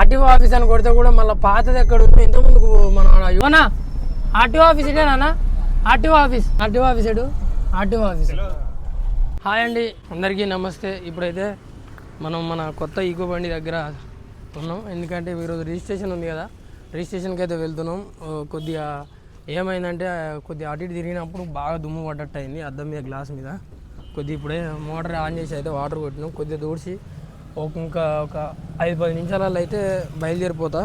RTO office అని కొడితే కూడా మళ్ళీ పాతది ఎక్కడ ఉంది ఇంత ముందుకు మన యువనా ఆర్టీఓ ఆఫీస్ ఇదేనా ఆర్టీఓ ఆఫీస్. ఆర్టీఓ ఆఫీస్ ఎడు ఆర్టీఓ ఆఫీస్. హాయ్ అండి అందరికీ నమస్తే. ఇప్పుడైతే మనం మన కొత్త ఈకో బండి దగ్గర ఉన్నాం. ఎందుకంటే ఈరోజు రిజిస్ట్రేషన్ ఉంది కదా. రిజిస్ట్రేషన్కి అయితే వెళ్తున్నాం. కొద్దిగా ఏమైందంటే కొద్దిగా అటు ఇటు తిరిగినప్పుడు బాగా దుమ్ము పడ్డట్టు అయింది అద్దం మీద గ్లాస్ మీద. కొద్దిగా ఇప్పుడే మోటార్ ఆన్ చేసి అయితే వాటర్ కొట్టినాం. కొద్దిగా దూడ్చి ఒక ఇంకా ఒక ఐదు పది నిమిషాలలో అయితే బయలుదేరిపోతా.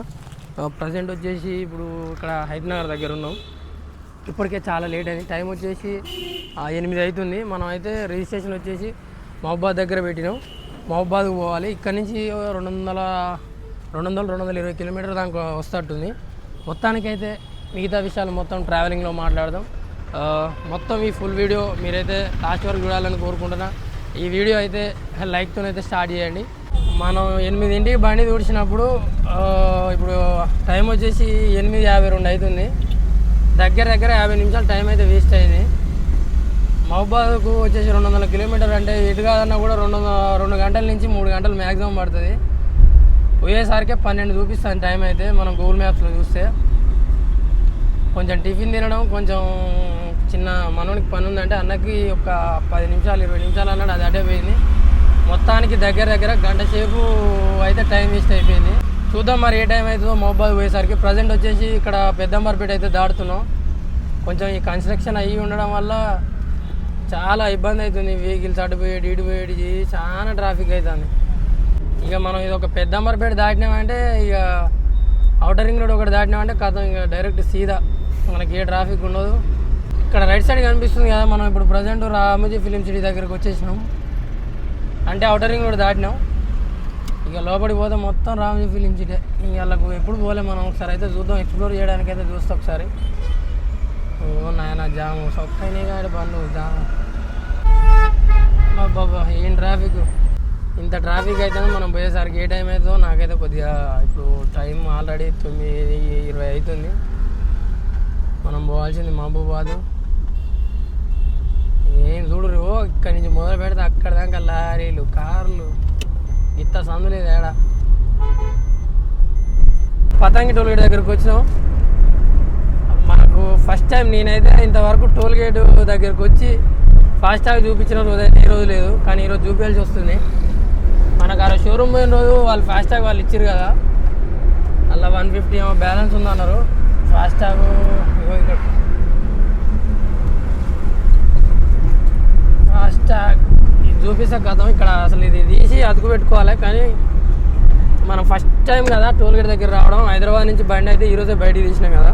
ప్రజెంట్ వచ్చేసి ఇప్పుడు ఇక్కడ హైదరాబాద్ దగ్గర ఉన్నాం. ఇప్పటికే చాలా లేట్ అయింది. టైం వచ్చేసి ఎనిమిది అవుతుంది. మనం అయితే రిజిస్ట్రేషన్ వచ్చేసి మహబాద్ దగ్గర పెట్టినాం. మహబాద్కు పోవాలి. ఇక్కడ నుంచి రెండు వందల రెండు వందలు రెండు వందల ఇరవై కిలోమీటర్ దానికి వస్తట్టుంది. మొత్తానికైతే మిగతా విషయాలు మొత్తం ట్రావెలింగ్లో మాట్లాడదాం. మొత్తం ఈ ఫుల్ వీడియో మీరైతే లాస్ట్ వరకు చూడాలని కోరుకుంటున్నా. ఈ వీడియో అయితే లైక్తో అయితే స్టార్ట్ చేయండి. మనం ఎనిమిదింటికి బండి తుడిచినప్పుడు ఇప్పుడు టైం వచ్చేసి ఎనిమిది యాభై రెండు అవుతుంది దగ్గర దగ్గర యాభై నిమిషాలు టైం అయితే వేస్ట్ అయింది. మహబాద్కు వచ్చేసి రెండు వందల కిలోమీటర్లు అంటే ఇటు కాదన్నా కూడా రెండు వందల రెండు గంటల నుంచి మూడు గంటలు మ్యాక్సిమం పడుతుంది. పోయేసరికే పన్నెండు చూపిస్తుంది టైం అయితే మనం గూగుల్ మ్యాప్స్లో చూస్తే. కొంచెం టిఫిన్ తినడం కొంచెం చిన్న మనోనికి పని ఉందంటే అన్నకి ఒక పది నిమిషాలు ఇరవై నిమిషాలు అన్నాడు అది అటే పోయింది. మొత్తానికి దగ్గర దగ్గర గంట సేపు అయితే టైం వేస్ట్ అయిపోయింది. చూద్దాం మరి ఏ టైం అవుతుందో మొబైల్ పోయేసరికి. ప్రజెంట్ వచ్చేసి ఇక్కడ పెద్దంబర్పేట అయితే దాడుతున్నాం కొంచెం ఈ కన్స్ట్రక్షన్ అయ్యి ఉండడం వల్ల చాలా ఇబ్బంది అవుతుంది. వెహికల్స్ అటు పోయేటి చాలా ట్రాఫిక్ అవుతుంది. ఇక మనం ఇది ఒక పెద్దంబర్పేట దాటినామంటే ఇక అవుటర్ రింగ్ రోడ్ ఒకటి దాటినామంటే కథం. ఇక డైరెక్ట్ సీదా. మనకి ఏ ట్రాఫిక్ ఉండదు. ఇక్కడ రైట్ సైడ్ కనిపిస్తుంది కదా మనం ఇప్పుడు ప్రజెంట్ రామోజీ ఫిలిం సిటీ దగ్గరకు వచ్చేసినాం. అంటే అవుటర్ రింగ్ రోడ్ దాటినాం. ఇక లోపలికి పోతే మొత్తం రామోజీ ఫిలిం సిటీ ఇక వాళ్ళకు ఎప్పుడు పోలే మనం ఒకసారి అయితే చూద్దాం ఎక్స్ప్లోర్ చేయడానికి అయితే చూస్తాం ఒకసారి. ఓ నాయన జాము. సొక్కైనా కాదు బండ్లు జాము. బాబా ఏం ట్రాఫిక్ ఇంత ట్రాఫిక్ అయితే మనం పోయేసరికి ఏ టైం అవుతుందో నాకైతే కొద్దిగా ఇప్పుడు టైం ఆల్రెడీ తొమ్మిది ఇరవై అవుతుంది. మనం పోవాల్సింది మహబూబాదు ఏం చూడరు. ఇక్కడి నుంచి మొదలు పెడితే అక్కడ దాకా లారీలు కార్లు. ఇంత సందు లేదు ఏడా. పతంగి టోల్ గేట్ దగ్గరకు వచ్చినాం. మనకు ఫస్ట్ టైం నేనైతే ఇంతవరకు టోల్ గేట్ దగ్గరకు వచ్చి ట్యాగ్ చూపించిన రోజు అయితే ఏ రోజు లేదు. కానీ ఈరోజు చూపించాల్సి వస్తుంది. మనకు ఆ షోరూమ్ పోయిన రోజు వాళ్ళు ఫాస్టాగ్ వాళ్ళు ఇచ్చారు కదా. అలా వన్ ఫిఫ్టీ ఏమో బ్యాలెన్స్ ఉందన్నారు. ఫాస్టాగ్ ట్యాగ్ ఇక్కడ ఫాస్టాగ్ ఇది చూపిస్తే గతం ఇక్కడ అసలు ఇది తీసి అతుకు పెట్టుకోవాలి. కానీ మనం ఫస్ట్ టైం కదా టోల్ గేట్ దగ్గర రావడం హైదరాబాద్ నుంచి బండి అయితే ఈరోజే బయటికి తీసినాం కదా.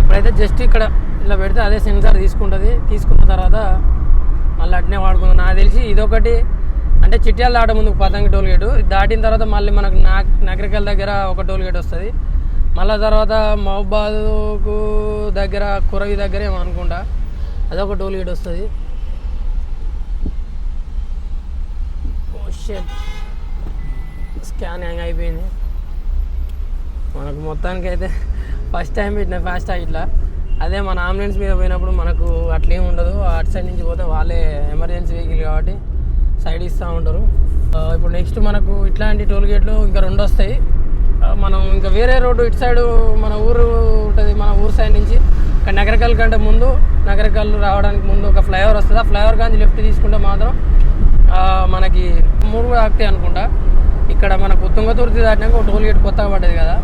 ఇప్పుడైతే జస్ట్ ఇక్కడ ఇలా పెడితే అదే సెన్సార్ తీసుకుంటుంది. తీసుకున్న తర్వాత మళ్ళీ అట్నే వాడుకుందాం. నాకు తెలిసి ఇదొకటి అంటే చిట్యాలు దాట ముందుకు పతంగి టోల్ గేటు ఇది దాటిన తర్వాత మళ్ళీ మనకు నా నగరికల్ దగ్గర ఒక టోల్ గేట్ వస్తుంది. మళ్ళీ తర్వాత మహబాద్కు దగ్గర కురవి దగ్గర ఏమనుకుంటా అనుకుంటా. అదొక టోల్ గేట్ వస్తుంది. స్కానింగ్ అయిపోయింది. మనకు మొత్తానికి అయితే ఫస్ట్ టైం పెట్టిన ఫాస్ట్ ఇట్లా. అదే మన అంబులెన్స్ మీద పోయినప్పుడు మనకు అట్లేం ఉండదు. అటు సైడ్ నుంచి పోతే వాళ్ళే ఎమర్జెన్సీ వెహికల్ కాబట్టి సైడ్ ఇస్తూ ఉంటారు. ఇప్పుడు నెక్స్ట్ మనకు ఇట్లాంటి టోల్ గేట్లు ఇంకా రెండు వస్తాయి. మనం ఇంకా వేరే రోడ్డు ఇటు సైడ్ మన ఊరు ఉంటుంది మన ఊరు సైడ్ నుంచి. నగరకల్ కంటే ముందు నగరకల్ రావడానికి ముందు ఒక ఫ్లైఓవర్ వస్తుంది. ఆ ఫ్లైఓవర్ కానీ లెఫ్ట్ తీసుకుంటే మాత్రం మనకి మూడు కూడా అనుకుంటా. ఇక్కడ మనకు తుంగతుర్తి దాటినాక ఒక టోల్ గేట్ కొత్తగా పడ్డది కదా.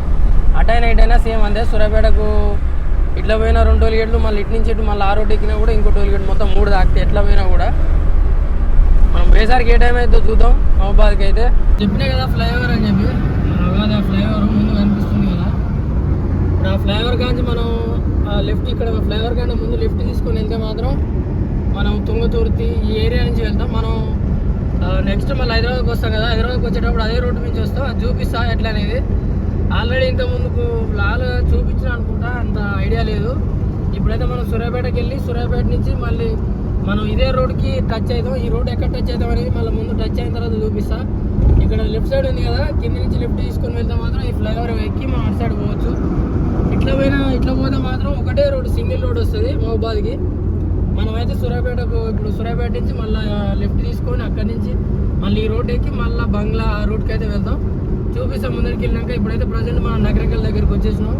అటైనా ఇటైనా సేమ్ అంతే. సూర్యాపేటకు ఇట్లా పోయినా రెండు టోల్ గేట్లు మళ్ళీ ఇటు నుంచి ఇటు మళ్ళీ ఆ రోడ్ ఎక్కినా కూడా ఇంకో టోల్ గేట్ మొత్తం మూడు దాకితే ఎట్లా పోయినా కూడా. మనం పోయేసరికి ఏ టైం అయితే చూద్దాం. మహబాద్కి అయితే. చెప్పినా కదా ఫ్లైఓవర్ అని చెప్పి. ఆ ఫ్లైఓవర్ ముందు కనిపిస్తుంది కదా. ఇప్పుడు ఆ ఫ్లైఓవర్ కాంచి మనం లెఫ్ట్ ఇక్కడ ఫ్లైఓవర్ కంటే ముందు లెఫ్ట్ తీసుకొని వెళ్తే మాత్రం మనం తుంగతుర్తి ఈ ఏరియా నుంచి వెళ్తాం. మనం నెక్స్ట్ మళ్ళీ హైదరాబాద్కి వస్తాం కదా. హైదరాబాద్కి వచ్చేటప్పుడు అదే రోడ్డు నుంచి వస్తాం. అది చూపిస్తా ఎట్లా అనేది ఆల్రెడీ ఇంత ముందుకు లాల్ చూపించిన అనుకుంటా అంత ఐడియా లేదు. ఇప్పుడైతే మనం సూర్యాపేటకి వెళ్ళి సూర్యాపేట నుంచి మళ్ళీ మనం ఇదే రోడ్కి టచ్ అవుతాం ఈ రోడ్ ఎక్కడ టచ్ అవుతాం అనేది మళ్ళీ ముందు టచ్ అయిన తర్వాత చూపిస్తా. ఇక్కడ లెఫ్ట్ సైడ్ ఉంది కదా. కింద నుంచి లెఫ్ట్ తీసుకొని వెళ్తే మాత్రం ఈ ఫ్లైఓవర్ ఎక్కి మనం అటు సైడ్ పోవచ్చు. ఎట్లా పోయినా ఇట్లా పోతే మాత్రం ఒకటే రోడ్ సింగిల్ రోడ్ వస్తుంది మహబాద్కి. మనమైతే సూర్యాపేటకు ఇప్పుడు సూర్యాపేట నుంచి మళ్ళీ లెఫ్ట్ తీసుకొని అక్కడి నుంచి మళ్ళీ ఈ రోడ్ ఎక్కి మళ్ళీ బంగ్లా ఆ రూట్కి అయితే వెళ్తాం. చూపిస్తాం ముందరికి వెళ్ళినాక ఇప్పుడైతే ప్రజెంట్ మనం నగరకల్ దగ్గరికి వచ్చేసినాం.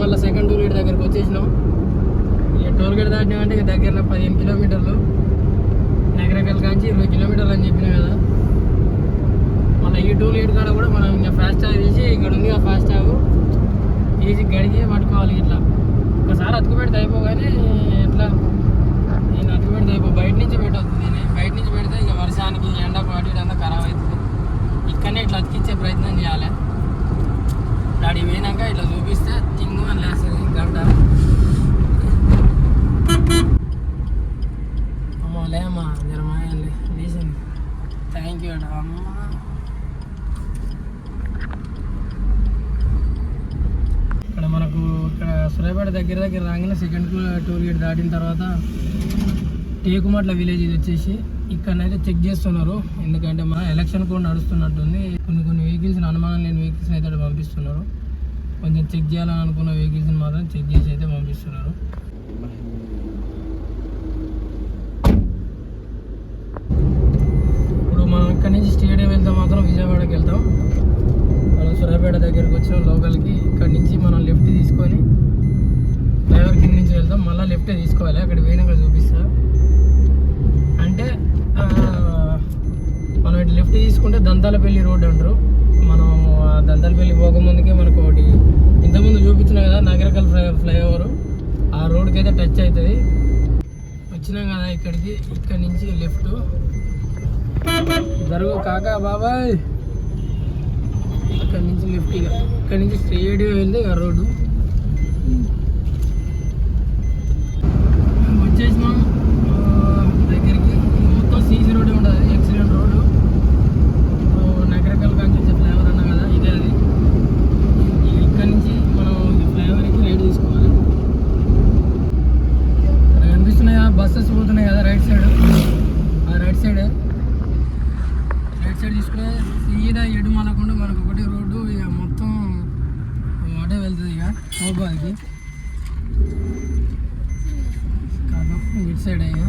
మళ్ళీ సెకండ్ టూల్ గేట్ దగ్గరికి వచ్చేసినాం. ఇక టోల్ గేట్ దాటినామంటే ఇక దగ్గర పదిహేను కిలోమీటర్లు. నగరకల్ కాంచి ఇరవై కిలోమీటర్లు అని చెప్పినా కదా. మళ్ళీ ఈ టూల్ గేట్ కాడ కూడా మనం ఇంకా ఫాస్ట్ ట్యాగ్ తీసి ఇక్కడ ఉంది ఆ ఫాస్ట్ ట్యాగ్ ఈజీ గడిగి పట్టుకోవాలి ఇట్లా. ఒకసారి అతుకు పెడితే అయిపోగానే ఎట్లా? నేను అతుకు పెడితే అయిపో బయట నుంచి పెట్టవద్దు దీన్ని. బయట నుంచి పెడితే ఇక వర్షానికి ఎండ పాటి అంతా ఖరాబ్ అవుతుంది. ఇక్కడనే ఇట్లా అతికించే ప్రయత్నం చేయాలి. దాడి పోయినాక ఇట్లా చూపిస్తే తింగు అని లేస్తుంది గంట అమ్మ లేమ్మా జరమాయండి లేచింది థ్యాంక్ యూ అట అమ్మ ఇక్కడ మనకు ఇక్కడ సురేపేట దగ్గర దగ్గర రాగానే సెకండ్ టూర్ గేట్ దాటిన తర్వాత టేకుమట్ల విలేజ్ ఇది వచ్చేసి ఇక్కడనైతే చెక్ చేస్తున్నారు. ఎందుకంటే మన ఎలక్షన్ కూడా నడుస్తున్నట్టుంది. కొన్ని కొన్ని వెహికల్స్ అనుమానం లేని వెహికల్స్ అయితే అక్కడ పంపిస్తున్నారు. కొంచెం చెక్ చేయాలని అనుకున్న వెహికల్స్ మాత్రం చెక్ చేసి అయితే పంపిస్తున్నారు. ఇప్పుడు మనం ఇక్కడ నుంచి స్టేడియం వెళ్తే మాత్రం విజయవాడకి వెళ్తాం. మనం సూర్యాపేట దగ్గరికి వచ్చిన లోకల్కి. ఇక్కడ నుంచి మనం లెఫ్ట్ తీసుకొని డ్రైవర్ కింద నుంచి వెళ్తాం మళ్ళీ లెఫ్టే తీసుకోవాలి. అక్కడ పోయినాక చూపిస్తా. అంటే మనం ఇటు లెఫ్ట్ తీసుకుంటే దంతాలపల్లి రోడ్ అంటారు. మనం ఆ దంతాలపల్లి పోకముందుకే మనకు ఒకటి ఇంతకుముందు చూపించిన కదా నగరకల్ ఫ్లై ఫ్లైఓవర్. ఆ రోడ్కి అయితే టచ్ అవుతుంది. వచ్చినాం కదా ఇక్కడికి. ఇక్కడ నుంచి లెఫ్ట్. జరుగు కాకా బాబాయ్. అక్కడి నుంచి లెఫ్ట్ ఇక. ఇక్కడ నుంచి స్ట్రేట్గా వెళ్తే ఇక రోడ్డు మేము వచ్చేసినాం ఆ, దగ్గరికి ఇది మొత్తం సీసీ రోడ్ ఉంటుంది ఎక్సిడెంట్ రోడ్డు నగరకల్ కాంచి వచ్చే ఫ్లేవర్ అన్నా కదా ఇదే అది ఇక ఇక్కడ నుంచి మనం ఈ ఫ్లేవర్కి రైడ్ తీసుకోవాలి ఇక్కడ కనిపిస్తున్నాయా బస్సెస్ పోతున్నాయి కదా రైట్ సైడ్ ఆ రైట్ సైడ్ రైట్ సైడ్ తీసుకునే సీదా ఎడు మనకుండా మనకు ఒకటి రోడ్డు ఇక మొత్తం అటే వెళ్తుంది ఇక మోబాద్కి కాదు ఇటు సైడ్ ఇక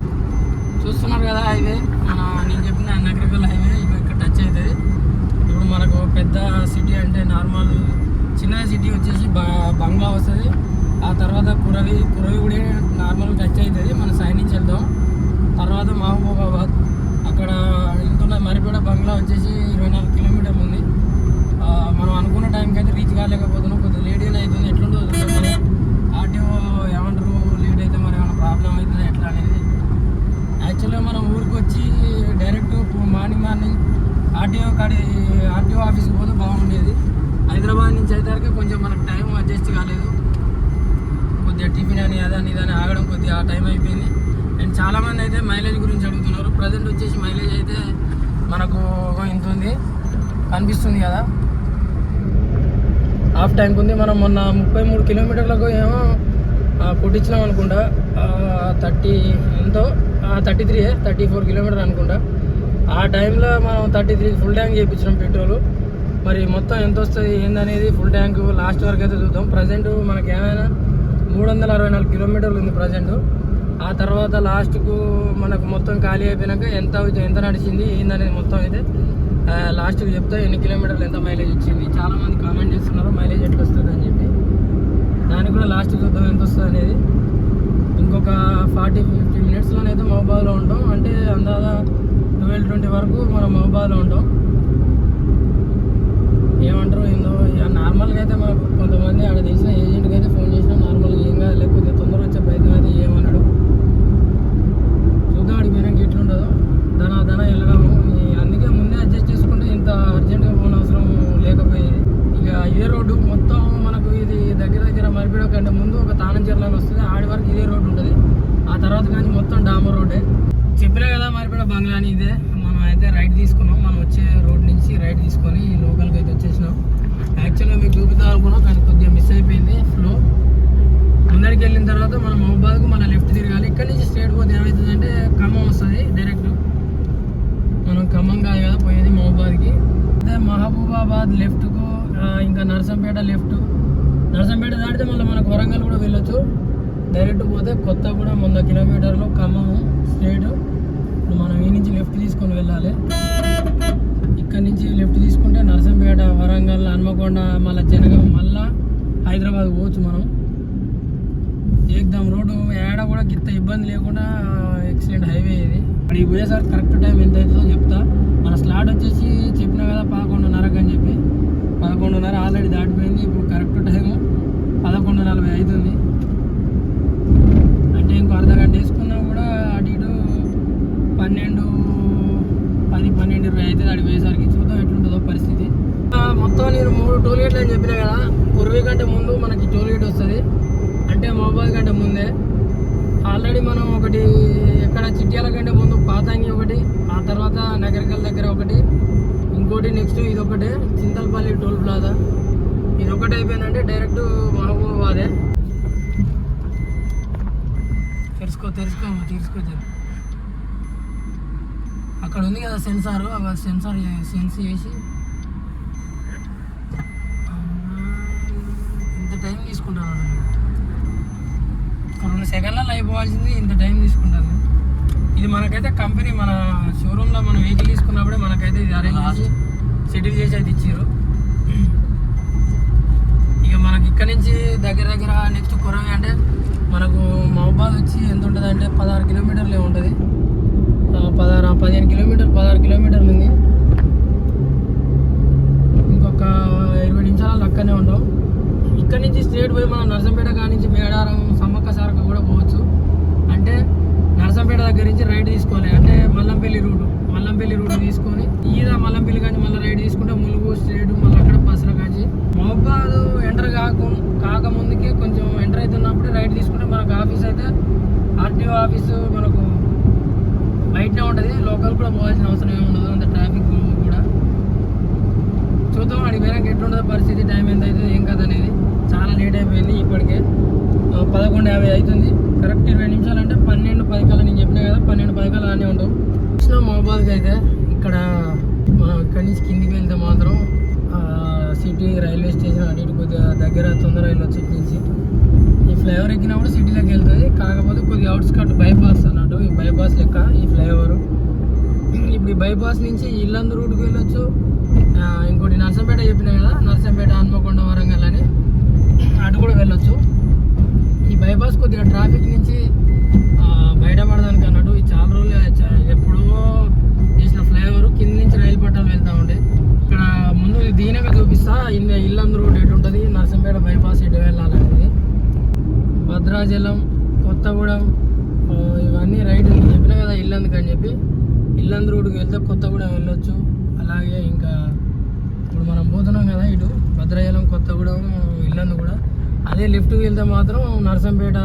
చూస్తున్నారు కదా హైవే మన నేను చెప్పిన నగరికల్ హైవే ఇక్కడ టచ్ అవుతుంది ఇప్పుడు మనకు పెద్ద సిటీ అంటే నార్మల్ చిన్న సిటీ వచ్చేసి బ బంగ్లా వస్తుంది. ఆ తర్వాత కురవి కురవి కూడా నార్మల్ టచ్ అవుతుంది మన సైడ్ నుంచి వెళ్దాం. తర్వాత మహబూబాబాద్. అక్కడ ఇంటున్న మరిపేట బంగ్లా వచ్చేసి ఇరవై నాలుగు కిలోమీటర్లు ఉంది. మనం అనుకున్న టైంకి అయితే రీచ్ కాలేకపోతున్నాం. కొద్దిగా లేట్ అయినా అవుతుంది ఎట్లుంటుందో చూద్దాం మరి ఆర్టీఓ ఏమంటారు లేట్ అయితే మరి ఏమైనా ప్రాబ్లం అవుతుందా ఎట్లా అనేది యాక్చువల్గా మనం ఊరికి వచ్చి డైరెక్ట్ మార్నింగ్ మార్నింగ్ ఆర్టీఓ కాడి ఆర్టీఓ ఆఫీస్కి పోతే బాగుండేది. హైదరాబాద్ నుంచి అయితే కొంచెం మనకు టైం అడ్జస్ట్ కాలేదు. కొద్దిగా టిఫిన్ అని అదని ఇదని ఆగడం కొద్దిగా ఆ టైం అయిపోయింది. అండ్ చాలామంది అయితే మైలేజ్ గురించి అడుగుతున్నారు. ప్రజెంట్ వచ్చేసి మైలేజ్ అయితే మనకు ఇంత ఉంది. కనిపిస్తుంది కదా. హాఫ్ ట్యాంక్ ఉంది. మనం మొన్న ముప్పై మూడు కిలోమీటర్లకు ఏమో కొట్టించినాం అనుకుంటా. థర్టీ ఎంతో. Thirty three thirty four kilometre అనుకుంటా. ఆ టైంలో మనం థర్టీ త్రీ ఫుల్ ట్యాంక్ చేయించినాం పెట్రోల్. మరి మొత్తం ఎంత వస్తుంది ఏందనేది ఫుల్ ట్యాంక్ లాస్ట్ వరకు అయితే చూద్దాం. ప్రజెంట్ మనకి ఏమైనా మూడు వందల అరవై నాలుగు కిలోమీటర్లు ఉంది ప్రజెంట్ ఆ తర్వాత లాస్ట్కు మనకు మొత్తం ఖాళీ అయిపోయినాక ఎంత అవుతుంది ఎంత నడిచింది ఏందనేది మొత్తం అయితే లాస్ట్కి చెప్తా ఎన్ని కిలోమీటర్లు ఎంత మైలేజ్ ఇచ్చింది. చాలామంది కామెంట్ చేస్తున్నారు మైలేజ్ ఎట్లా వస్తుంది అని చెప్పి. దానికి కూడా లాస్ట్ చూద్దాం ఎంత వస్తుంది అనేది ఇంకొక ఫార్టీ ఫిఫ్టీ మినిట్స్లోనైతే మహబాద్లో ఉంటాం. అంటే అందాదా ట్వెల్వ్ ట్వంటీ వరకు మనం మహబాద్లో ఉంటాం. ఏమంటారు? ఏందో ఇక నార్మల్గా అయితే మనకు కొంతమంది ఆడ తెలిసిన ఏజెంట్కి అయితే ఫోన్ చేసినా నార్మల్గా ఏం కాదు. లేకపోతే తొందరగా వచ్చే ప్రయత్నం అయితే ఏమన్నాడు చూద్దాం ఆడికి పోయినాక ఎట్లుంటుందో. ధన ధన వెళ్ళడము అందుకే ముందే అడ్జస్ట్ చేసుకుంటే ఇంత అర్జెంటుగా ఫోన్ అవసరం లేకపోయేది. ఇక ఏ రోడ్డు మొత్తం దగ్గర కంటే ముందు ఒక తానంచెర్లని వస్తుంది. ఆడి వరకు ఇదే రోడ్డు ఉంటుంది. ఆ తర్వాత కానీ మొత్తం డామర్ రోడ్డే. చెప్పలే కదా మరిపేడ బంగ్లా అని ఇదే. మనం అయితే రైట్ తీసుకున్నాం. మనం వచ్చే రోడ్ నుంచి రైట్ తీసుకొని లోకల్కి అయితే వచ్చేసినాం. యాక్చువల్గా మీకు చూపిద్దాం అనుకున్నాం కానీ కొద్దిగా మిస్ అయిపోయింది ఫ్లో. ముందరికి వెళ్ళిన తర్వాత మనం మహబాద్కు మన లెఫ్ట్ తిరగాలి. ఇక్కడ నుంచి స్ట్రేట్ పోతే ఏమవుతుందంటే ఖమ్మం వస్తుంది డైరెక్ట్ మనం ఖమ్మం కాదు కదా పోయేది మహబాద్కి. అదే మహబూబాబాద్ లెఫ్ట్కు ఇంకా నర్సంపేట లెఫ్ట్. నరసంపేట దాటితే మళ్ళీ మనకు వరంగల్ కూడా వెళ్ళొచ్చు. డైరెక్ట్ పోతే కొత్తగూడెం వంద కిలోమీటర్లు ఖమ్మం స్ట్రేట్ ఇప్పుడు మనం ఈ నుంచి లెఫ్ట్ తీసుకొని వెళ్ళాలి. ఇక్కడ నుంచి లెఫ్ట్ తీసుకుంటే నరసంపేట వరంగల్ హన్మకొండ మళ్ళీ జనగం మళ్ళా హైదరాబాద్ పోవచ్చు మనం. ఏకదం రోడ్డు ఏడ కూడా గిత్త ఇబ్బంది లేకుండా ఎక్సలెంట్ హైవే ఇది. అక్కడికి పోయేసారి కరెక్ట్ టైం ఎంత అవుతుందో చెప్తా. మన స్లాట్ వచ్చేసి చెప్పిన కదా పదకొండున్నరకు అని చెప్పి. పదకొండున్నర ఆల్రెడీ దాటిపోయింది. ఇప్పుడు కరెక్ట్ టైం నలభై ఐదు ఉంది. అంటే ఇంకో అర్ధ గంట వేసుకున్నా కూడా అటు ఇటు పన్నెండు పది పన్నెండు ఇరవై అవుతుంది అడిగి పోయేసరికి చూద్దాం ఎట్లుంటుందో పరిస్థితి. మొత్తం నేను మూడు టోల్ గేట్లు అని చెప్పినా కదా కుర్వి కంటే ముందు మనకి టోల్ గేట్ వస్తుంది. అంటే మొబైల్ కంటే ముందే. ఆల్రెడీ మనం ఒకటి ఎక్కడ చిట్యాల కంటే ముందు పాతాంగి ఒకటి ఆ తర్వాత నగరికల్ దగ్గర ఒకటి ఇంకోటి నెక్స్ట్ ఇది ఒకటే చింతలపల్లి టోల్ ప్లాజా. ఇది ఒకటి అయిపోయిందంటే డైరెక్ట్ మహబూబాబాదే తెలుసుకో తెలుసుకో తెలుసుకో జర. అక్కడ ఉంది కదా సెన్సార్ సెన్సార్ సెన్స్ చేసి. ఇంత టైం తీసుకుంటాను రెండు సెకండ్లలో అయిపోవాల్సింది ఇంత టైం తీసుకుంటాను. ఇది మనకైతే కంపెనీ మన షోరూంలో మనం వెహికల్ తీసుకున్నప్పుడే మనకైతే ఇది అరేంజ్ సెటిల్ చేసి అయితే ఇచ్చారు. మనకి ఇక్కడ నుంచి దగ్గర దగ్గర నెక్స్ట్ కొరవి అంటే మనకు మహబాద్ వచ్చి ఎంత ఉంటుంది అంటే పదహారు కిలోమీటర్లే ఉంటుంది. పదహారు పదిహేను కిలోమీటర్ పదహారు కిలోమీటర్లు ఉంది. ఇంకొక ఇరవై నిమిషాలు అక్కడనే ఉండవు ఇక్కడ నుంచి స్ట్రేట్ పోయి మనం నర్సంపేట కాడ నుంచి మేడారం సమ్మక్క సారక కూడా పోవచ్చు. అంటే నర్సంపేట దగ్గర నుంచి రైడ్ తీసుకోవాలి. అంటే మల్లంపల్లి రూట్ మల్లంపల్లి రూట్ తీసుకొని ఈద మల్లంపల్లి కానీ మళ్ళీ రైడ్ తీసుకుంటే ములుగు స్ట్రేట్ మళ్ళీ అక్కడ పసర కాచి మహబాద్ ఎంటర్ కాక కాకముందుకే కొంచెం ఎంటర్ రైట్ తీసుకుంటే మనకు ఆఫీస్ అయితే ఆర్టీఓ ఆఫీసు మనకు బయటనే ఉంటుంది. లోకల్ కూడా పోవాల్సిన అవసరం ఏమి ఉండదు. అంత ట్రాఫిక్ కూడా. చూద్దాం అడిగి పోయినాక ఎట్లుంటుందో పరిస్థితి టైం ఎంత అవుతుంది ఏం కదా అనేది. చాలా లేట్ అయిపోయింది ఇప్పటికే. పదకొండు యాభై అవుతుంది. కరెక్ట్ ఇరవై నిమిషాలు అంటే పన్నెండు పది నేను చెప్పినా కదా పన్నెండు పది అలానే ఉంటాం. ఉండవు వచ్చిన అయితే ఇక్కడ మనం ఇక్కడి నుంచి కిందికి వెళ్తే మాత్రం సిటీ రైల్వే స్టేషన్ అటు ఇటు కొద్దిగా దగ్గర తొందర వెళ్ళొచ్చు ఫ్లైఓవర్ ఎక్కినప్పుడు సిటీలోకి వెళ్తుంది. కాకపోతే కొద్దిగా అవుట్స్కట్ బైపాస్ అన్నట్టు ఈ బైపాస్ లెక్క ఈ ఫ్లైఓవర్ ఇప్పుడు ఈ బైపాస్ నుంచి ఇల్లందు రూట్కి వెళ్ళొచ్చు. ఇంకోటి నర్సంపేట చెప్పిన కదా నర్సంపేట హన్మకొండ వరంగల్ అని. అటు కూడా వెళ్ళొచ్చు. ఈ బైపాస్ కొద్దిగా ట్రాఫిక్ నుంచి ఆ, బయటపడడానికి అన్నట్టు ఈ చాలా రోజులు ఎప్పుడో చేసిన ఫ్లైఓవర్ కింద నుంచి రైలు పట్టాలు వెళ్తూ ఉండే. ఇక్కడ ముందు దీనిగా చూపిస్తా ఇల్లందు రూట్ ఎటు ఉంటుంది నర్సంపేట బైపాస్ ఎటు వెళ్ళాలని. భద్రాచలం కొత్తగూడెం ఇవన్నీ రైట్ చెప్పినా చెప్పిన కదా ఇల్లందుకు అని చెప్పి. ఇల్లందు రోడ్డుకి వెళ్తే కొత్తగూడెం వెళ్ళొచ్చు. అలాగే ఇంకా ఇప్పుడు మనం పోతున్నాం కదా ఇటు భద్రాచలం కొత్తగూడెం ఇల్లందు కూడా. అదే లిఫ్ట్కి వెళ్తే మాత్రం నర్సంపేట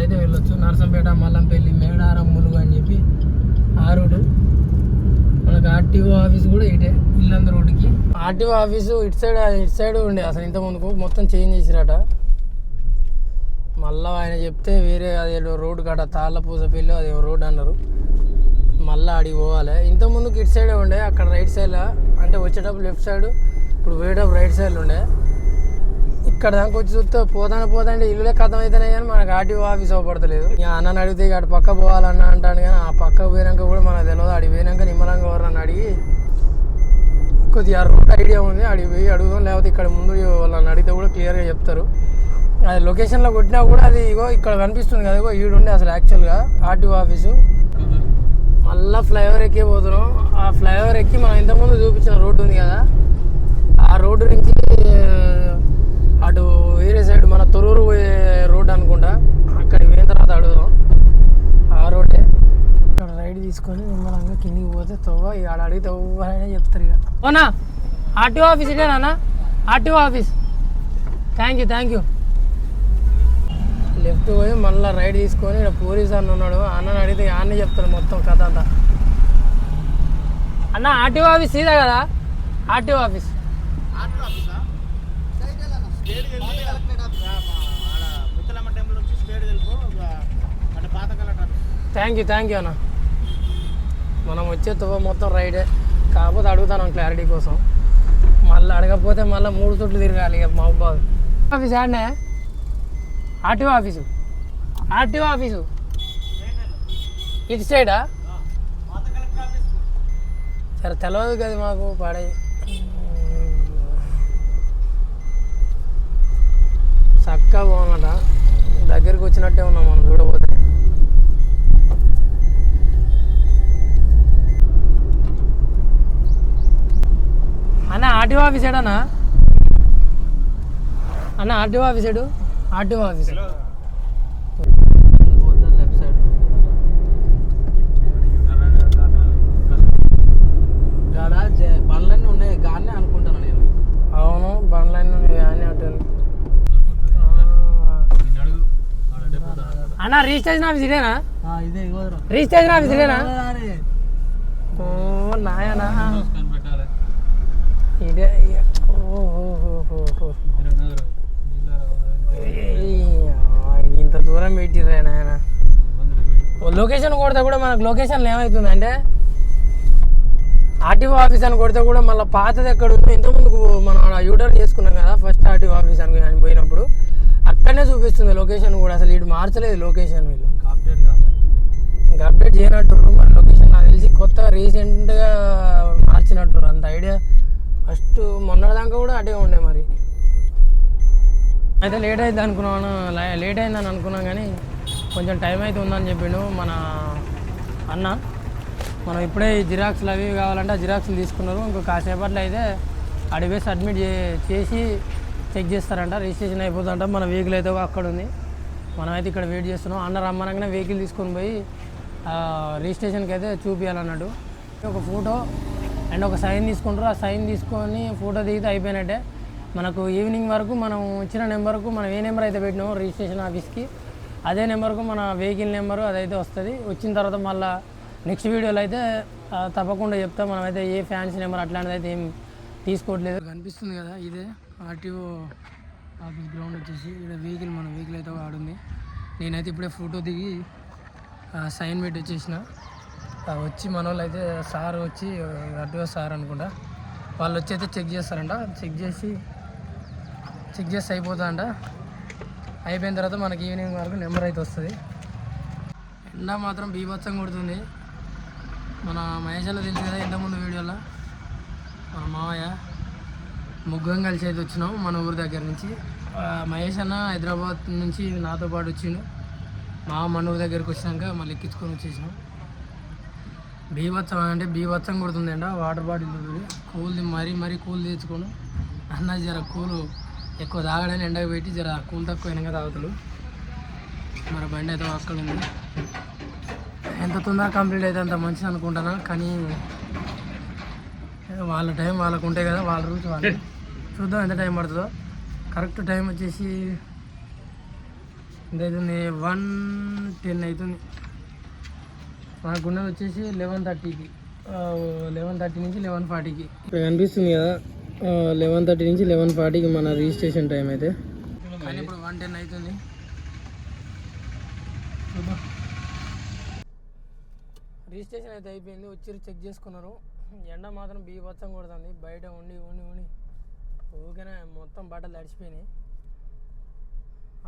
అయితే వెళ్ళొచ్చు. నర్సంపేట మల్లంపల్లి మేడారం ములుగు అని చెప్పి ఆ రోడ్డు మనకు ఆర్టీఓ ఆఫీస్ కూడా ఇటే ఇల్లందు రోడ్డుకి ఆర్టీఓ ఆఫీసు ఇటు సైడ్ ఇటు సైడ్ ఉండే అసలు ఇంత ముందుకు. మొత్తం చేంజ్ చేసిరట. మళ్ళీ ఆయన చెప్తే వేరే అది రోడ్డు కాడ తాళ్ళ పూసపల్లి అది రోడ్ అన్నారు. మళ్ళీ అడిగి పోవాలి. ఇంత ఇటు సైడే ఉండే అక్కడ రైట్ సైడ్ అంటే వచ్చేటప్పుడు లెఫ్ట్ సైడ్ ఇప్పుడు పోయేటప్పుడు రైట్ సైడ్ ఉండే. ఇక్కడ దాకా వచ్చి చూస్తే పోతానే పోతాంటే ఇల్లులే కథం అయితేనే కానీ మనకు ఆర్టీఓ ఆఫీస్ అవ్వబడతలేదు ఇక అన్నని అడిగితే అటు పక్క పోవాలన్న అంటాను కానీ ఆ పక్క పోయినాక కూడా మనకు తెలియదు. అడిగి పోయినాక నిమ్మలంగా ఎవరన్నా అడిగి కొద్దిగా రోడ్ ఐడియా ఉంది. అడిగి పోయి అడుగుదాం లేకపోతే ఇక్కడ ముందు వాళ్ళని అడిగితే కూడా క్లియర్గా చెప్తారు. అది లొకేషన్లో కొట్టినా కూడా అది ఇగో ఇక్కడ కనిపిస్తుంది కదా ఇగో ఈడుండే అసలు యాక్చువల్గా ఆర్టీఓ ఆఫీసు. మళ్ళా ఫ్లైఓవర్ ఎక్కి పోతున్నాం. ఆ ఫ్లైఓవర్ ఎక్కి మనం ఇంతకుముందు చూపించిన రోడ్డు ఉంది కదా ఆ రోడ్డు నుంచి అటు వేరే సైడ్ మన తొరూరు పోయే రోడ్డు అనుకుంటా అక్కడికి పోయిన తర్వాత అడుగుదాం. ఆ రోడ్డే. ఇక్కడ రైడ్ తీసుకొని నిమ్మలంగా కిందికి పోతే తవ్వ ఇక ఆడ అడిగితే ఎవరైనా చెప్తారు ఇక ఓనా ఆర్టీఓ ఆఫీస్ ఇదేనా RTO office. Thank you thank you left పోయి మళ్ళీ రైడ్ తీసుకొని ఇక్కడ పోలీస్ అన్న ఉన్నాడు. అన్నని అడిగితే అన్న చెప్తాడు మొత్తం కథ అంతా. అన్న ఆర్టీఓ ఆఫీస్ ఇదే కదా? RTO office. Thank you thank you అన్న. మనం వచ్చే తువ్వ మొత్తం రైడే కాకపోతే అడుగుతాను క్లారిటీ కోసం. మళ్ళీ అడగకపోతే మళ్ళీ మూడు చుట్లు తిరగాలి ఇక మహబాద్ ఆఫీస్ ఆడనే? RTO office. RTO office. ఇటు సైడా? సరే తెలియదు కదా మాకు పాడే చక్కగా బాగున్నట దగ్గరికి వచ్చినట్టే ఉన్నాం మనం చూడబోతే. అన్న ఆర్టీఓ ఆఫీస్ అన్న అన్న ఆర్టీఓ ఆఫీసాడు ఆర్టీఓ ఆఫీస్ లెఫ్ట్ సైడ్ గాడ బండ్లన్నీ ఉన్నాయి గానే అనుకుంటాను నేను. అవును బండ్లన్నీ ఉన్నాయి అన్న రిజిస్ట్రేషన్ ఆఫీస్ ఇదేనా? రిజిస్ట్రేషన్ ఆఫీస్ ఇదేనా? ఓ నాయనా ఇదే ఓ, ఓ, ఓ, ఓ, ఓ. ఏయ్, ఇంత దూరం పెట్టిర్రా నాయన. లొకేషన్ కొడితే కూడా మనకు లొకేషన్ ఏమవుతుంది అంటే ఆర్టీఓ ఆఫీస్ అని కొడితే కూడా మళ్ళీ పాతది ఎక్కడ ఉందో ఇంతకుముందుకు మనం యూటర్న్ చేసుకున్నాం కదా ఫస్ట్ ఆర్టీఓ ఆఫీస్ అని అని పోయినప్పుడు అక్కడనే చూపిస్తుంది లొకేషన్ కూడా. అసలు ఇటు మార్చలేదు లొకేషన్ వీళ్ళు. అప్డేట్ కాదు ఇంకా అప్డేట్ చేయనట్టు మరి లొకేషన్ నాకు తెలిసి కొత్త రీసెంట్గా మార్చినట్టు అంత ఐడియా ఫస్ట్ మొన్నటిదాకా కూడా అటే ఉండే మరి. అయితే లేట్ అయింది అనుకున్నాను లేట్ అయిందని అనుకున్నాం కానీ కొంచెం టైం అయితే ఉందని చెప్పిండు మన అన్న. మనం ఇప్పుడే ఈ జిరాక్స్లు అవి కావాలంటే ఆ జిరాక్స్లు తీసుకున్నారు. ఇంకో కాసేపట్లో అయితే అడిగి సబ్మిట్ చే చేసి చెక్ చేస్తారంట. రిజిస్ట్రేషన్ అయిపోతుందంట. మన వెహికల్ అయితే అక్కడ ఉంది. మనమైతే ఇక్కడ వెయిట్ చేస్తున్నాం. అన్న రమ్మనగానే వెహికల్ తీసుకొని పోయి రిజిస్ట్రేషన్కి అయితే చూపించాలన్నట్టు ఒక ఫోటో అండ్ ఒక సైన్ తీసుకుంటారు. ఆ సైన్ తీసుకొని ఫోటో దిగితే అయిపోయినట్టే. మనకు ఈవినింగ్ వరకు మనం ఇచ్చిన నెంబర్కు మనం ఏ నెంబర్ అయితే పెట్టినామో రిజిస్ట్రేషన్ ఆఫీస్కి అదే నెంబర్కు మన వెహికల్ నెంబరు అదైతే వస్తుంది. వచ్చిన తర్వాత మళ్ళీ నెక్స్ట్ వీడియోలో అయితే తప్పకుండా చెప్తాం. మనమైతే ఏ ఫ్యాన్స్ నెంబర్ అట్లాంటిది అయితే ఏం తీసుకోవట్లేదు. కనిపిస్తుంది కదా ఇదే ఆర్టీఓ ఆఫీస్ గ్రౌండ్ వచ్చేసి. ఇక్కడ వెహికల్ మన వెహికల్ అయితే ఆడుంది నేనైతే ఇప్పుడే ఫోటో దిగి సైన్ పెట్టి వచ్చేసిన. వచ్చి మన వాళ్ళు అయితే సార్ వచ్చి ఆర్టీఓ సార్ అనుకుంటా. వాళ్ళు వచ్చి అయితే చెక్ చేస్తారంట. చెక్ చేసి చెక్ చేసి అయిపోతాండ అయిపోయిన తర్వాత మనకి ఈవినింగ్ వరకు నెంబర్ అయితే వస్తుంది. ఎండ మాత్రం బీభత్సం కొడుతుంది. మన మహేష్ అన్న తెలుసు కదా ఇంతకుముందు వీడియోలో. మన మామయ్య ముగ్గురం కలిసి అయితే వచ్చినాం మన ఊరి దగ్గర నుంచి. మహేష్ అన్న హైదరాబాద్ నుంచి నాతో పాటు వచ్చిండు. మా మన ఊరి దగ్గరికి వచ్చినాక మళ్ళీ ఎక్కించుకొని వచ్చేసినాం. బీభత్సం అంటే బీభత్సం కొడుతుంది అంట వాటర్ బాటిల్ కూల్ మరీ మరీ కూల్ తెచ్చుకోను అన్న జర కూలు ఎక్కువ తాగడని ఎండకు పెట్టి జర కూల్ తక్కువ వెనక తాగుతాడు. మరి బండి అయితే అక్కడ ఉంది ఎంత తొందరగా కంప్లీట్ అయితే అంత మంచిది అనుకుంటానా? కానీ వాళ్ళ టైం వాళ్ళకు ఉంటాయి కదా వాళ్ళ రూల్స్ వాళ్ళు చూద్దాం ఎంత టైం పడుతుందో. కరెక్ట్ టైం వచ్చేసి ఎంత అవుతుంది? వన్ టెన్ అవుతుంది. మనకు ఉన్నది వచ్చేసి లెవెన్ థర్టీకి లెవెన్ థర్టీ నుంచి లెవెన్ ఫార్టీకి. ఇక్కడ కనిపిస్తుంది కదా లెవెన్ థర్టీ నుంచి లెవెన్ ఫార్టీకి మన రిజిస్ట్రేషన్ టైం అయితే. కానీ ఇప్పుడు వన్ టెన్ అవుతుంది. రిజిస్ట్రేషన్ అయితే అయిపోయింది. వచ్చి చెక్ చేసుకున్నారు. ఎండ మాత్రం బీభత్సం కొడుతుంది. బయట ఉండి ఉండి ఉండి. ఊరికనే మొత్తం బట్టలు తడిచిపోయినాయి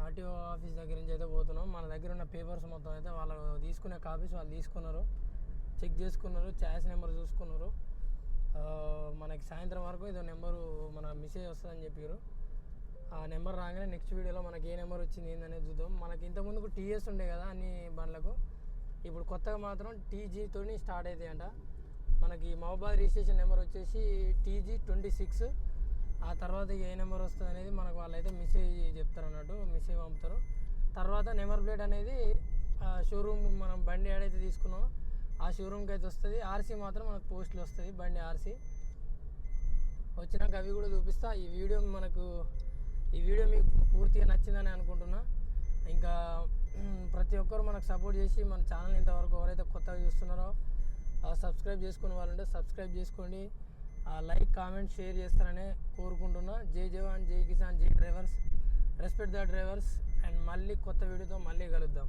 ఆర్టీఓ ఆఫీస్ దగ్గర నుంచి అయితే పోతున్నాం. మన దగ్గర ఉన్న పేపర్స్ మొత్తం అయితే వాళ్ళు తీసుకునే కాపీస్ వాళ్ళు తీసుకున్నారు. చెక్ చేసుకున్నారు. ఛాయిస్ నెంబర్ చూసుకున్నారు. మనకి సాయంత్రం వరకు ఇదో నెంబరు మన మెసేజ్ వస్తుందని చెప్పారు ఆ నెంబర్ రాగానే నెక్స్ట్ వీడియోలో మనకి ఏ నెంబర్ వచ్చింది ఏందనేది చూద్దాం. మనకి ఇంతకుముందుకు టీఎస్ ఉండే కదా అన్ని బండ్లకు. ఇప్పుడు కొత్తగా మాత్రం టీజీతో స్టార్ట్ అవుతాయంట మనకి మహబాద్ రిజిస్ట్రేషన్ నెంబర్ వచ్చేసి టీజీ ట్వంటీ సిక్స్. ఆ తర్వాత ఏ నెంబర్ వస్తుంది అనేది మనకు వాళ్ళైతే మెసేజ్ చెప్తారు అన్నట్టు మెసేజ్ పంపుతారు. తర్వాత నెంబర్ ప్లేట్ అనేది షోరూమ్ మనం బండి ఏడైతే తీసుకున్నామో ఆ షోరూమ్కి అయితే వస్తుంది. ఆర్సీ మాత్రం మనకు పోస్ట్లు వస్తుంది. బండి ఆర్సీ వచ్చినాక అవి కూడా చూపిస్తా. ఈ వీడియో మనకు ఈ వీడియో మీకు పూర్తిగా నచ్చిందని అనుకుంటున్నా. ఇంకా ప్రతి ఒక్కరు మనకు సపోర్ట్ చేసి మన ఛానల్ ఇంతవరకు ఎవరైతే కొత్తగా చూస్తున్నారో ఆ, సబ్స్క్రైబ్ చేసుకునే వాళ్ళు ఉంటే సబ్స్క్రైబ్ చేసుకోండి. ఆ, లైక్ కామెంట్ షేర్ చేస్తారని కోరుకుంటున్నా. జై జవాన్ జై కిసాన్ జై drivers. Respect the drivers and మళ్ళీ కొత్త వీడియోతో మళ్ళీ కలుద్దాం.